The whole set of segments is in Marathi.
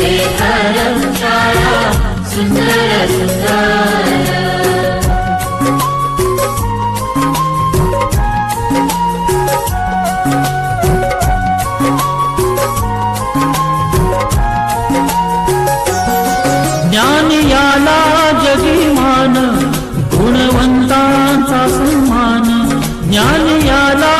ज्ञानयाला घर शाळा सुंदर सुंदर ज्ञान याला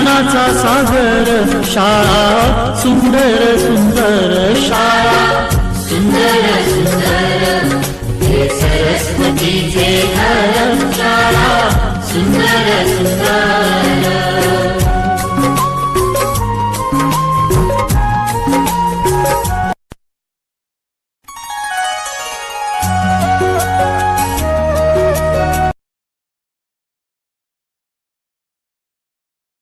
ज्ञानाचा सागर शाळा सुंदर सुंदर शाळा. सुंदर सुंदर सरस्वती